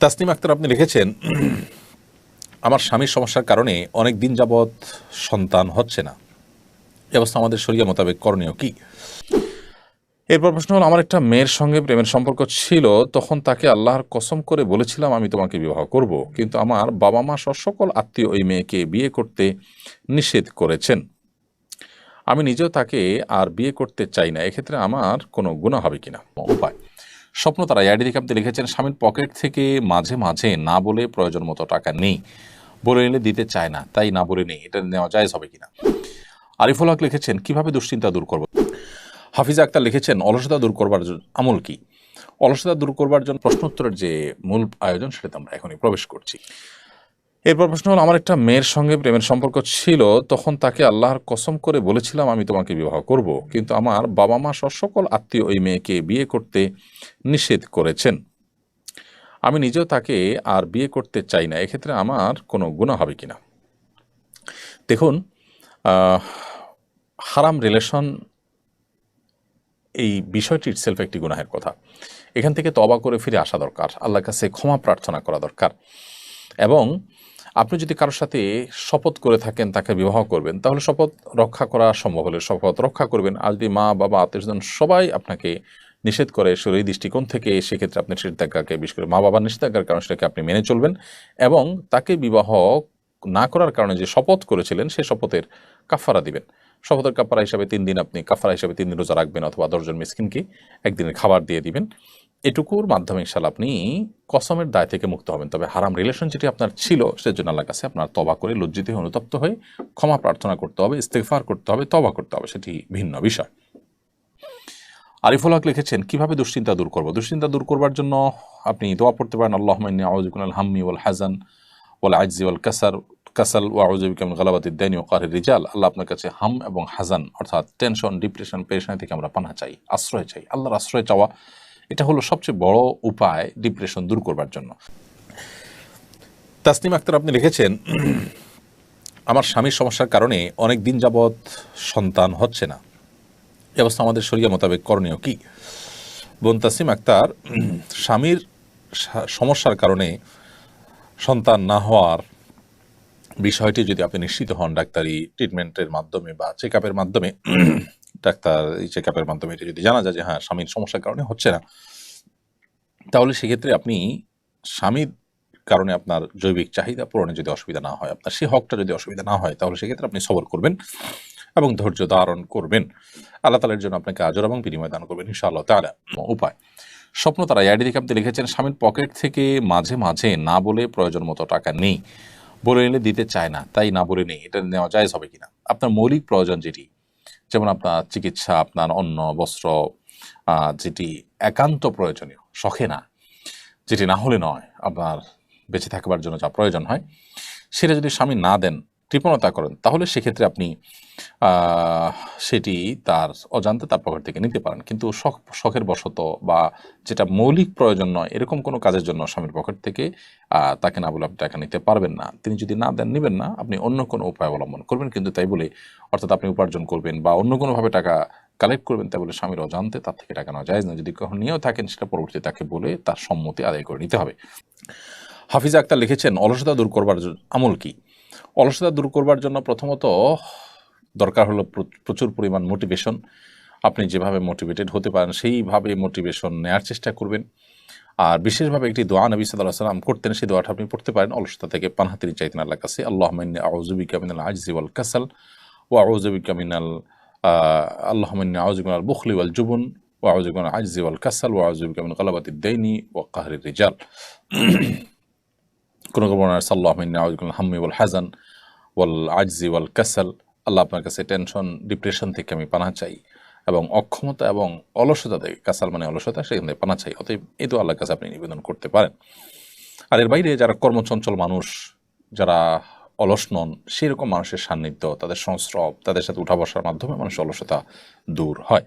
তাসনিম আক্তার আপনি লিখেছেন, আমার স্বামীর সমস্যার কারণে অনেক দিন যাবৎ সন্তান হচ্ছে না। অবস্থা আমাদের শরীয় মোতাবেক করণীয় কি? এরপর প্রশ্ন হলো, আমার একটা মেয়ের সঙ্গে প্রেমের সম্পর্ক ছিল, তখন তাকে আল্লাহর কসম করে বলেছিলাম, আমি তোমাকে বিবাহ করব। কিন্তু আমার বাবা মা সহ সকল আত্মীয় ওই মেয়েকে বিয়ে করতে নিষেধ করেছেন। আমি নিজেও তাকে আর বিয়ে করতে চাই না। এক্ষেত্রে আমার কোনো গুণা হবে কিনা? উপায়। স্বপ্ন তারা আইডি আপনি লিখেছেন, স্বামীর পকেট থেকে মাঝে মাঝে না বলে প্রয়োজন মতো টাকা নেই। বলে নিলে দিতে চায় না, তাই না বলে নেই। এটা নেওয়া যায় হবে কিনা? আরিফুল হক লিখেছেন, কীভাবে দুশ্চিন্তা দূর করব? হাফিজা আক্তার লিখেছেন, অলসতা দূর করবার আমল কি? অলসতা দূর করবার জন্য প্রশ্নোত্তরের যে মূল আয়োজন সেটাতে আমরা এখনই প্রবেশ করছি। এরপর প্রশ্ন হলো, আমার একটা মেয়ের সঙ্গে প্রেমের সম্পর্ক ছিল, তখন তাকে আল্লাহর কসম করে বলেছিলাম, আমি তোমাকে বিবাহ করব। কিন্তু আমার বাবা মা সহ সকল আত্মীয় ওই মেয়েকে বিয়ে করতে নিষেধ করেছেন। আমি নিজেও তাকে আর বিয়ে করতে চাই না, এক্ষেত্রে আমার কোনো গুণা হবে কিনা? দেখুন হারাম রিলেশন এই বিষয়টি ইটসেলফ একটি গুনাহের কথা। এখান থেকে তবা করে ফিরে আসা দরকার, আল্লাহর কাছে ক্ষমা প্রার্থনা করা দরকার। এবং আপনি যদি কারোর সাথে শপথ করে থাকেন, তাকে বিবাহ করবেন, তাহলে শপথ রক্ষা করা সম্ভব হলে শপথ রক্ষা করবেন। আর যদি মা, বাবা, আত্মীয়স্বজন সবাই আপনাকে নিষেধ করে শরীর দৃষ্টিকোণ থেকে, সেক্ষেত্রে আপনি নিষেধাজ্ঞাকে বিশেষ করে মা, বাবার নিষেধাজ্ঞার কারণে সেটাকে আপনি মেনে চলবেন এবং তাকে বিবাহ না করার কারণে যে শপথ করেছিলেন, সে শপথের কাফারা দিবেন। শপথের কাফারা হিসাবে তিন দিন আপনি কাফারা হিসাবে তিন দিন রোজা রাখবেন অথবা দশজন মিসকিনকে একদিনের খাবার দিয়ে দিবেন। এটুকুর মাধ্যমে ইনশাল্লাহ আপনি কসমের দায় থেকে মুক্ত হবেন। তবে হারাম রিলেশন যেটি আপনার ছিল, সেজন্য আল্লাহ কাছে আপনার তবা করে লজ্জিত হয়ে, অনুতপ্ত হয়ে ক্ষমা প্রার্থনা করতে হবে ইস্তেফার করতে হবে তবা করতে হবে, সেটি ভিন্ন বিষয়। আরিফুল হক লিখেছেন, কীভাবে দুশ্চিন্তা দূর করব? দুশ্চিন্তা দূর করবার জন্য আপনি দোয়া পড়তে পারেন আল্লাহ আউজুকুল হাম্মি ওয়াল হাজান ওয়াল আইজি ওয়াল কাসার, কাসাল ওয়া আউজুবিকাম গালাবাতি দানি ও কারের রিজাল। আল্লাহ আপনার কাছে হাম এবং হাজান অর্থাৎ টেনশন ডিপ্রেশন পেরেশানি থেকে আমরা পানা চাই, আশ্রয় চাই। আল্লাহর আশ্রয় চাওয়া এটা হলো সবচেয়ে বড় উপায় ডিপ্রেশন দূর করবার জন্য। তাসনিম আক্তার আপনি লিখেছেন, আমার স্বামীর সমস্যার কারণে অনেক দিন যাবৎ সন্তান হচ্ছে না। এ অবস্থা আমাদের শরীয় মোতাবেক করণীয় কি? বোন তাসিম আক্তার, স্বামীর সমস্যার কারণে সন্তান না হওয়ার বিষয়টি যদি আপনি নিশ্চিত হন ডাক্তারি ট্রিটমেন্টের মাধ্যমে বা চেক মাধ্যমে ডাক্তার এই চেক আপের মাধ্যমে এটা যদি জানা যায় যে হ্যাঁ স্বামীর সমস্যার কারণে হচ্ছে না, তাহলে সেক্ষেত্রে আপনি স্বামীর কারণে আপনার জৈবিক চাহিদা পূরণে যদি অসুবিধা না হয়, আপনার সেই হকটা যদি অসুবিধা না হয়, তাহলে সেক্ষেত্রে আপনি সবর করবেন এবং ধৈর্য ধারণ করবেন। আল্লাহ তালের জন্য আপনাকে আজর এবং বিনিময় দান করবেন ইনশাআল্লাহ তালা উপায়, স্বপ্ন তারা থেকে আপনি লিখেছেন, স্বামীর পকেট থেকে মাঝে মাঝে না বলে প্রয়োজন মতো টাকা নেই, বলে নিলে দিতে চায় না, তাই না বলে নেই, এটা নেওয়া যায় হবে কিনা? আপনার মৌলিক প্রয়োজন যেটি যেমন আপনার চিকিৎসা, আপনার অন্য বস্ত্র যেটি একান্ত প্রয়োজনীয়, শখে না, যেটি না হলে নয়, আপনার বেঁচে থাকবার জন্য যা প্রয়োজন হয়, সেটা যদি স্বামী না দেন কৃপণতা করেন, তাহলে সেক্ষেত্রে আপনি সেটি তার অজান্তে তার পকেট থেকে নিতে পারেন। কিন্তু শখ, শখের বশত বা যেটা মৌলিক প্রয়োজন নয়, এরকম কোনো কাজের জন্য স্বামীর পকেট থেকে তাকে না বলে আপনি টাকা নিতে পারবেন না। তিনি যদি না দেন, নেবেন না, আপনি অন্য কোনো উপায় অবলম্বন করবেন। কিন্তু তাই বলে, অর্থাৎ আপনি উপার্জন করবেন বা অন্য কোনোভাবে টাকা কালেক্ট করবেন, তাই বলে স্বামীর অজান্তে তার থেকে টাকা নেওয়া যায় না। যদি কখনো নিয়েও থাকেন, সেটা পরবর্তীতে তাকে বলে তার সম্মতি আদায় করে নিতে হবে। হাফিজা আক্তার লিখেছেন, অলসতা দূর করবার আমল কি? অলসতা দূর করবার জন্য প্রথমত দরকার হলো প্রচুর পরিমাণ মোটিভেশন আপনি যেভাবে মোটিভেটেড হতে পারেন, সেইভাবে মোটিভেশন নেওয়ার চেষ্টা করবেন। আর বিশেষভাবে একটি দোয়া নবী সাল্লাহ সাল্লাম করতেন, সেই দোয়াটা আপনি পড়তে পারেন। অলসতা থেকে পানহাতির চাইতেন আল্লাহ কাছে আল্লাহ মান্নি আউজুবিকা মিনাল আজজি ওয়াল কাসাল ও আউজুবিকা মিনাল আল্লাহ মিনাল বুখলি ওয়াল জুবুন ও আউজুবিকা মিনাল আজজি কাসাল ও আউজুবিকা মিনাল গালাবাতি দাইনি ও কাহরি রিজাল। কোনো কোনো বর্ণনা সাল্লাহ মিনাল হাম্মি ওয়াল হাজান ওয়াল আজজি ওয়াল কাসাল। আল্লাহ আপনার কাছে টেনশন ডিপ্রেশন থেকে আমি পানা চাই এবং অক্ষমতা এবং অলসতা থেকে, কাসাল মানে অলসতা, সেখান থেকে পানা চাই। অতএব এই তো আল্লাহর কাছে আপনি নিবেদন করতে পারেন। আর এর বাইরে যারা কর্মচঞ্চল মানুষ, যারা অলস নন, সেরকম মানুষের সান্নিধ্য, তাদের সংস্রব, তাদের সাথে উঠা বসার মাধ্যমে মানুষের অলসতা দূর হয়।